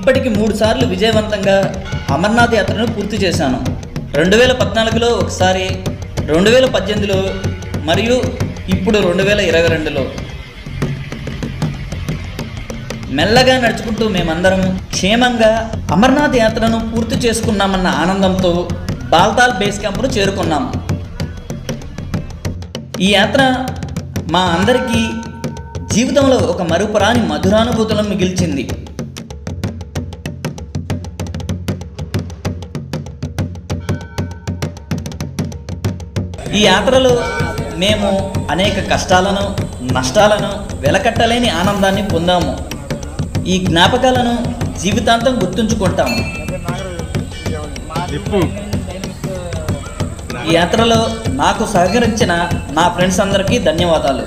ఇప్పటికి మూడు సార్లు విజయవంతంగా అమర్నాథ్ యాత్రను పూర్తి చేశాను. రెండు వేల పద్నాలుగులో ఒకసారి రెండు వేల పద్దెనిమిదిలో మరియు ఇప్పుడు రెండు వేల ఇరవై రెండులో. మెల్లగా నడుచుకుంటూ మేమందరం క్షేమంగా అమర్నాథ్ యాత్రను పూర్తి చేసుకున్నామన్న ఆనందంతో బాల్తాల్ బేస్ క్యాంప్ను చేరుకున్నాం. ఈ యాత్ర మా అందరికీ జీవితంలో ఒక మరుపురాని మధురానుభూతులను మిగిల్చింది. ఈ యాత్రలో మేము అనేక కష్టాలను నష్టాలను వెలకట్టలేని ఆనందాన్ని పొందాము. ఈ జ్ఞాపకాలను జీవితాంతం గుర్తుంచుకుంటాము. ఈ యాత్రలో నాకు సహకరించిన నా ఫ్రెండ్స్ అందరికీ ధన్యవాదాలు.